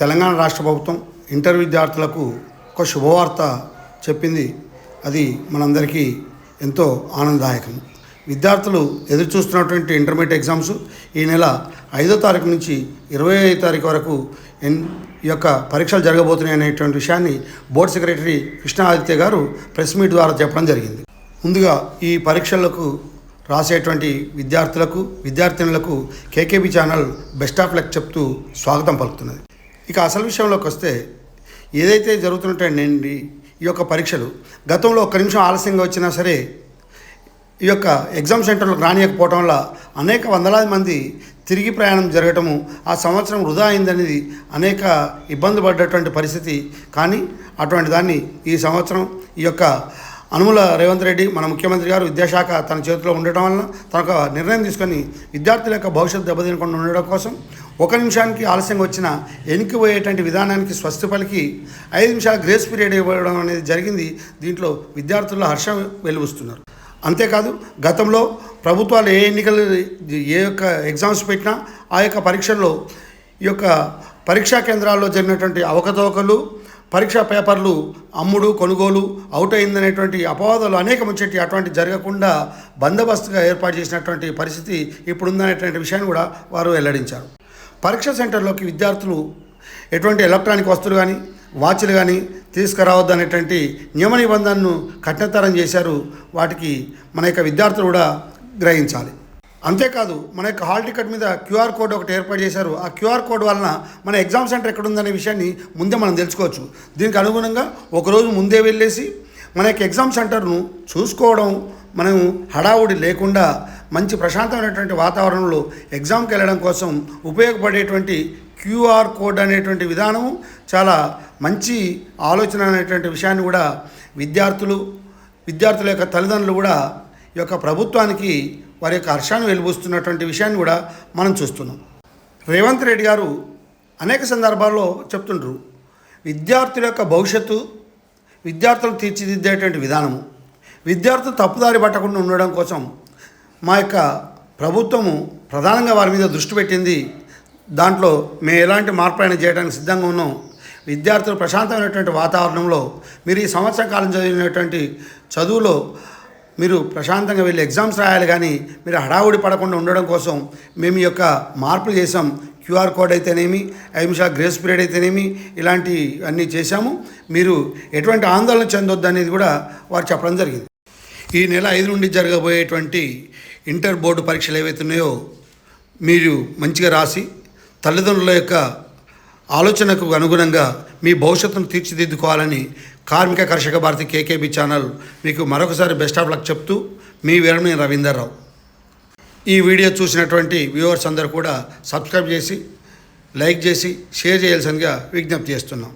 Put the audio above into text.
తెలంగాణ రాష్ట్ర ప్రభుత్వం ఇంటర్ విద్యార్థులకు ఒక శుభవార్త చెప్పింది. అది మనందరికీ ఎంతో ఆనందదాయకం. విద్యార్థులు ఎదురు చూస్తున్నటువంటి ఇంటర్మీడియట్ ఎగ్జామ్స్ ఈ నెల ఐదో తారీఖు నుంచి ఇరవై ఐదు తారీఖు వరకు ఎన్ ఈ యొక్క పరీక్షలు జరగబోతున్నాయి అనేటువంటి విషయాన్ని బోర్డు సెక్రటరీ కృష్ణాదిత్య గారు ప్రెస్ మీట్ ద్వారా చెప్పడం జరిగింది. ముందుగా ఈ పరీక్షలకు రాసేటువంటి విద్యార్థులకు విద్యార్థినులకు KKB channel best of luck చెప్తూ స్వాగతం పలుకుతున్నది. ఇక అసలు విషయంలోకి వస్తే ఏదైతే జరుగుతున్నట్టండి ఈ యొక్క పరీక్షలు గతంలో ఒక్క నిమిషం ఆలస్యంగా వచ్చినా సరే ఈ యొక్క ఎగ్జామ్ సెంటర్లకు రానియకపోవటం వల్ల అనేక వందలాది మంది తిరిగి ప్రయాణం జరగటము ఆ సంవత్సరం వృధా అయిందనేది అనేక ఇబ్బంది పడ్డటువంటి పరిస్థితి. కానీ అటువంటి దాన్ని ఈ సంవత్సరం ఈ యొక్క అనుముల రేవంత్ రెడ్డి మన ముఖ్యమంత్రి గారు విద్యాశాఖ తన చేతిలో ఉండటం వలన తన ఒక నిర్ణయం తీసుకొని విద్యార్థుల యొక్క భవిష్యత్తు దెబ్బతినకుండా ఉండడం కోసం ఒక నిమిషానికి ఆలస్యంగా వచ్చిన ఎనికిపోయేటువంటి విధానానికి స్వస్తి పలికి ఐదు నిమిషాల గ్రేస్ పీరియడ్ ఇవ్వడం అనేది జరిగింది. దీంట్లో విద్యార్థుల్లో హర్షం వెలువస్తున్నారు అంతేకాదు గతంలో ప్రభుత్వాలు ఏ ఎన్నికలు ఏ యొక్క ఎగ్జామ్స్ పెట్టినా ఆ యొక్క పరీక్షల్లో ఈ యొక్క పరీక్షా కేంద్రాల్లో జరిగినటువంటి అవకతవకలు పరీక్షా పేపర్లు అమ్ముడు కొనుగోలు అవుట్ అయిందనేటువంటి అపవాదాలు అనేకం వచ్చేటి అటువంటి జరగకుండా బందోబస్తుగా ఏర్పాటు చేసినటువంటి పరిస్థితి ఇప్పుడుందనేటువంటి విషయాన్ని కూడా వారు వెల్లడించారు. పరీక్ష సెంటర్లోకి విద్యార్థులు ఎటువంటి ఎలక్ట్రానిక్ వస్తువులు కానీ వాచ్లు కానీ తీసుకురావద్దు అనేటువంటి నియమ నిబంధనను కఠినతరం చేశారు. వాటికి మన యొక్క విద్యార్థులు కూడా గ్రహించాలి. అంతేకాదు మన యొక్క హాల్ టికెట్ మీద క్యూఆర్ కోడ్ ఒకటి ఏర్పాటు చేశారు. ఆ క్యూఆర్ కోడ్ వలన మన ఎగ్జామ్ సెంటర్ ఎక్కడ ఉందనే విషయాన్ని ముందే మనం తెలుసుకోవచ్చు. దీనికి అనుగుణంగా ఒకరోజు ముందే వెళ్ళేసి మన యొక్క ఎగ్జామ్ సెంటర్ను చూసుకోవడం మనం హడావుడి లేకుండా మంచి ప్రశాంతమైనటువంటి వాతావరణంలో ఎగ్జామ్కి వెళ్ళడం కోసం ఉపయోగపడేటువంటి క్యూఆర్ కోడ్ అనేటువంటి విధానము చాలా మంచి ఆలోచన అనేటువంటి విషయాన్ని కూడా విద్యార్థులు విద్యార్థుల యొక్క తల్లిదండ్రులు కూడా ఈ యొక్క ప్రభుత్వానికి వారి యొక్క హర్షాన్ని వెలుబుస్తున్నటువంటి విషయాన్ని కూడా మనం చూస్తున్నాం. రేవంత్ రెడ్డి గారు అనేక సందర్భాల్లో చెప్తుంటారు విద్యార్థుల యొక్క భవిష్యత్తు విద్యార్థులు తీర్చిదిద్దేటువంటి విధానము విద్యార్థులు తప్పుదారి పట్టకుండా ఉండడం కోసం మా యొక్క ప్రభుత్వము ప్రధానంగా వారి మీద దృష్టి పెట్టింది. దాంట్లో మేము ఎలాంటి మార్పులైనా చేయడానికి సిద్ధంగా ఉన్నాం. విద్యార్థులు ప్రశాంతమైనటువంటి వాతావరణంలో మీరు ఈ సంవత్సర కాలం చదివినటువంటి చదువులో మీరు ప్రశాంతంగా వెళ్ళి ఎగ్జామ్స్ రాయాలి కానీ మీరు హడావుడి పడకుండా ఉండడం కోసం మేము ఈ యొక్క మార్పులు చేసాం క్యూఆర్ కోడ్ అయితేనేమి ఐదు నిమిషాల గ్రేస్ పీరియడ్ అయితేనేమి ఇలాంటి అన్నీ చేశాము. మీరు ఎటువంటి ఆందోళన చెందొద్దు అనేది కూడా వారు చెప్పడం జరిగింది. ఈ నెల ఐదు నుండి జరగబోయేటువంటి ఇంటర్ బోర్డు పరీక్షలు ఏవైతున్నాయో మీరు మంచిగా రాసి తల్లిదండ్రుల యొక్క ఆలోచనకు అనుగుణంగా మీ భవిష్యత్తును తీర్చిదిద్దుకోవాలని కార్మిక కర్షక భారతి కేకేబీ ఛానల్ మీకు మరొకసారి బెస్ట్ ఆఫ్ లక్ చెప్తూ మీ వీరమణి రవీందర్ రావు ఈ వీడియో చూసినటువంటి వ్యూవర్స్ అందరూ కూడా సబ్స్క్రైబ్ చేసి లైక్ చేసి షేర్ చేయాల్సిందిగా విజ్ఞప్తి చేస్తున్నాం.